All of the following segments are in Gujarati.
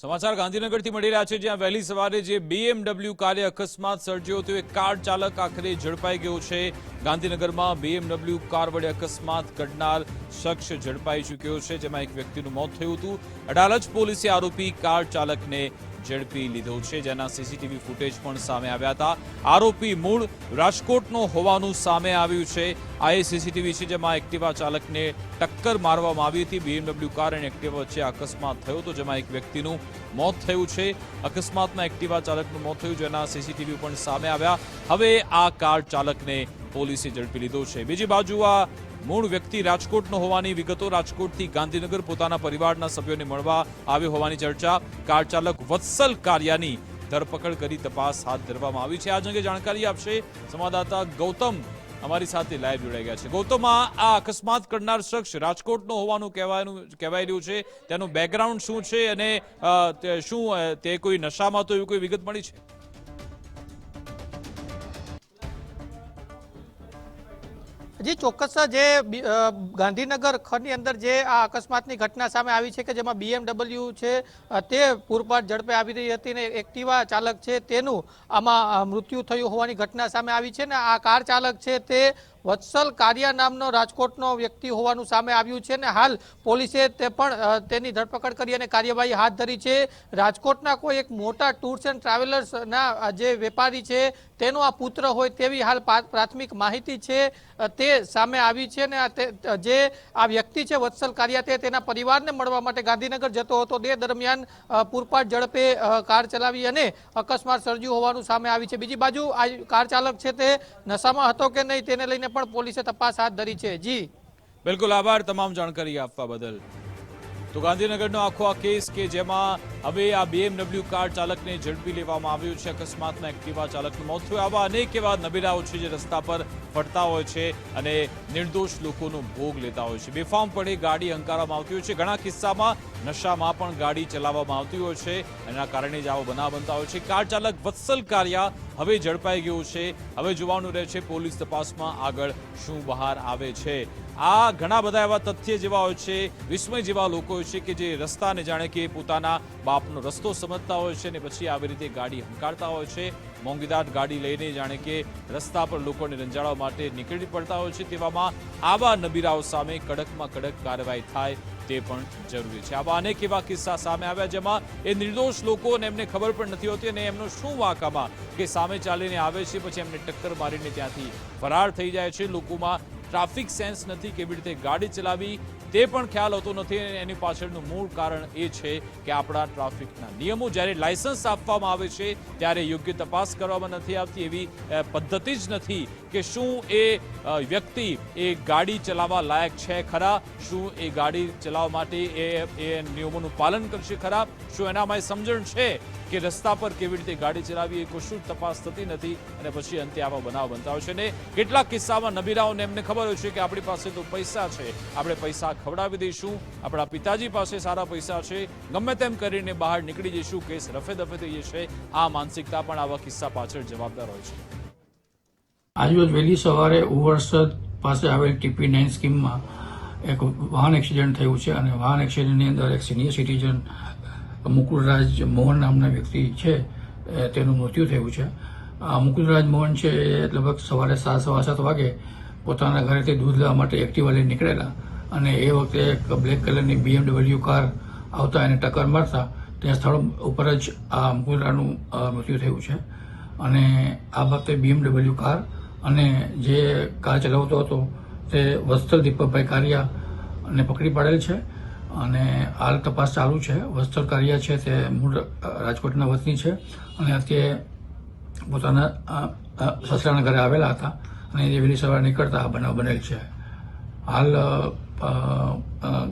સમાચાર ગાંધીનગરથી મળી રહ્યા છે, જ્યાં વહેલી સવારે જે બીએમડબલ્યુ કારે અકસ્માત સર્જ્યો હતો એ કાર ચાલક આખરે ઝડપાઈ ગયો છે. ગાંધીનગરમાં બીએમડબલ્યુ કાર વડે અકસ્માત ઘડનાર શખ્સ ઝડપાઈ ચૂક્યો છે, જેમાં એક વ્યક્તિનું મોત થયું હતું. અડાલજ પોલીસે આરોપી કાર ચાલકને ઝડપી લીધો છે, જેના સીસીટીવી ફૂટેજ પણ સામે આવ્યા હતા. આરોપી મૂળ રાજકોટનો હોવાનું સામે આવ્યું છે. આ એ સીસીટીવી છે જેમાં એક્ટિવા ચાલકને ટક્કર મારવામાં આવી હતી. બીએમડબલ્યુ કાર અને એક્ટિવા વચ્ચે અકસ્માત થયો હતો, જેમાં એક વ્યક્તિનું મોત થયું છે. અકસ્માતમાં એક્ટિવા ચાલકનું મોત થયું, જેના સીસીટીવી પણ સામે આવ્યા. હવે આ કાર ચાલકને પોલીસે ઝડપી લીધો છે. બીજી બાજુ આ મૂળ વ્યક્તિ રાજકોટનો હોવાની વિગતો રાજકોટથી ગાંધીનગર પોતાના પરિવારના સભ્યોને મળવા આવ્યો હોવાની ચર્ચા. કાર ચાલક વત્સલ કારિયાની ધરપકડ કરી તપાસ હાથ ધરવામાં આવી છે. આ અંગે જાણકારી આપશે સંવાદદાતા ગૌતમ અમારી સાથે લાઈવ જોડાઈ ગયા છે. ગૌતમ, આ અકસ્માત કરનાર શખ્સ રાજકોટનો હોવાનું કહેવાનું કહેવાય રહ્યું છે. તેનું બેકગ્રાઉન્ડ શું છે અને શું તે કોઈ નશામાં તો એવી કોઈ વિગત મળી છે? જી ચોક્કસ જે ગાંધીનગર ખની અંદર જે આ અકસ્માતની ઘટના સામે આવી છે કે જેમાં બીએમડબલ્યુ છે તે પૂરપાટ ઝડપે આવી રહી હતી ને એક્ટિવા ચાલક છે તેનું આમાં મૃત્યુ થયું હોવાની ઘટના સામે આવી છે ને આ કાર ચાલક છે તે વત્સલ કારિયા નામનો રાજકોટનો વ્યક્તિ હોવાનું સામે આવ્યું છે ને હાલ પોલીસે તે પણ તેની ધરપકડ કરી અને કાર્યવાહી હાથ ધરી છે. રાજકોટના કોઈ એક મોટા ટૂર્સ એન્ડ ટ્રાવેલર્સના જે વેપારી છે, તેનો આ પુત્ર હોય તેવી હાલ પ્રાથમિક માહિતી છે તે સામે આવી છે ને તે- જે આ વ્યક્તિ છે વત્સલ કારિયા, તે તેના પરિવારને મળવા માટે ગાંધીનગર જતો હતો. તે દરમિયાન પૂરપાટ ઝડપે કાર ચલાવી અને અકસ્માત સર્જ્યું હોવાનું સામે આવી છે. બીજી બાજુ આ કાર ચાલક છે તે નશામાં હતો કે નહીં, તેને લઈને પણ પોલીસે તપાસ હાથ ધરી છે. જી. બિલકુલ આભાર તમામ જાણકારી આપવા બદલ. તો ગાંધીનગરનો આખો આ કેસ કે જેમાં હવે આ બીએમડબલ્યુ કાર ચાલકને ઝડપી લેવામાં આવ્યું છે. અકસ્માતમાં એક્ટિવા ચાલકનું મોત થયું. આવા અનેક એવા નબીરાઓ છે જે રસ્તા પર ફરતા હોય છે અને નિર્દોષ લોકોનો ભોગ લેતા હોય છે. બેફામ પડે ગાડી હંકારવામાં આવતી હોય છે. ઘણા કિસ્સામાં નશામાં પણ ગાડી ચલાવવામાં આવતી હોય છે એના કારણે જ આવો બનાવ બનતા હોય છે. કાર ચાલક વત્સલ કારિયા હવે ઝડપાઈ ગયું છે. હવે જોવાનું રહે છે પોલીસ તપાસમાં આગળ શું બહાર આવે છે. આ ઘણા બધા એવા તથ્ય જેવા હોય છે, વિસ્મય જેવા લોકો હોય છે કે જે રસ્તાને જાણે કે પોતાના બાપનો રસ્તો સમજતા હોય છે અને પછી આવી રીતે ગાડી હંકારતા હોય છે. મોંઘીદાટ ગાડી લઈને જાણે કે રસ્તા પર લોકોને રંજાડવા માટે નીકળી પડતા હોય છે, તેવામાં આવા નબીરાઓ સામે કડકમાં કડક કાર્યવાહી થાય તે પણ જરૂરી છે. આવા અનેક એવા કિસ્સા સામે આવ્યા જેમાં એ નિર્દોષ લોકો અને એમને ખબર પણ નથી હોતી અને એમનો શું વાંકામાં કે સામે ચાલીને આવે છે, પછી એમને ટક્કર મારીને ત્યાંથી ફરાર થઈ જાય છે. લોકોમાં ટ્રાફિક સેન્સ નથી કેવી રીતે ગાડી ચલાવી, તે પણ ખ્યાલ હોતો નથી અને એની પાછળનું મૂળ કારણ એ છે કે આપણા ટ્રાફિકના નિયમો જ્યારે લાયસન્સ આપવામાં આવે છે, ત્યારે યોગ્ય તપાસ કરવામાં નથી આવતી. એવી પદ્ધતિ જ નથી કે શું એ વ્યક્તિ એ ગાડી ચલાવવા લાયક છે ખરા, શું એ ગાડી ચલાવવા માટે એ એ નિયમોનું પાલન કરશે ખરા, શું એનામાં માટે સમજણ છે? કે રસ્તા પર કેવી રીતે ગાડી ચલાવી એ કશું તપાસ થતી નથી અને પછી અંતે આવા બનાવ બનતા હોય છે. ને કેટલાક કિસ્સામાં નબીરાઓને એમને ખબર હોય છે કે આપણી પાસે તો પૈસા છે. આપણે પૈસા ખવડાવી દઈશું. આપણા પિતાજી પાસે સારા પૈસા છે. ગમે તેમ કરીને બહાર નીકળી જઈશું. કેસ રફે દફે થઈ જશે. આ માનસિકતા પણ આવા કિસ્સા પાછળ જવાબદાર હોય છે. આજરોજ વહેલી સવારે ઉવરસદ પાસે આવેલ ટીપી નાઇન સ્કીમમાં એક વાહન એક્સિડન્ટ થયું છે અને વાહન એક્સિડન્ટની અંદર એક સિનિયર સિટીઝન મુકુલરાજ મોહન નામના વ્યક્તિ છે તેનું મૃત્યુ થયું છે. મુકુલરાજ મોહન છે એ લગભગ સવારે સાત સવા સાત વાગે પોતાના ઘરેથી દૂધ લેવા માટે એક્ટિવા લઈને નીકળેલા અને એ વખતે એક બ્લેક કલરની બીએમડબલ્યુ કાર આવતા એને ટક્કર મારતા ત્યાં સ્થળ ઉપર જ આ મુકુલરાજનું મૃત્યુ થયું છે. અને આ વખતે બીએમડબલ્યુ કાર અને જે કાર ચલાવતો હતો તે વસ્ત્ર દીપકભાઈ કારિયા ને પકડી પાડેલ છે. અને હાલ તપાસ ચાલુ છે. વસ્ત્ર કાર્ય છે તે મૂળ રાજકોટના વતની છે અને અત્યારે પોતાના સસરાના ઘરે આવેલા હતા અને એ વહેલી સવારે નીકળતા આ બનાવ બનેલ છે. હાલ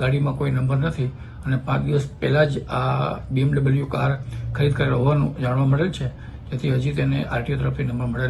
ગાડીમાં કોઈ નંબર નથી અને પાંચ દિવસ પહેલાં જ આ બીએમડબલ્યુ કાર ખરીદ કરેલ હોવાનું જાણવા મળેલ છે. જેથી હજી તેને આરટીઓ તરફથી નંબર મળેલ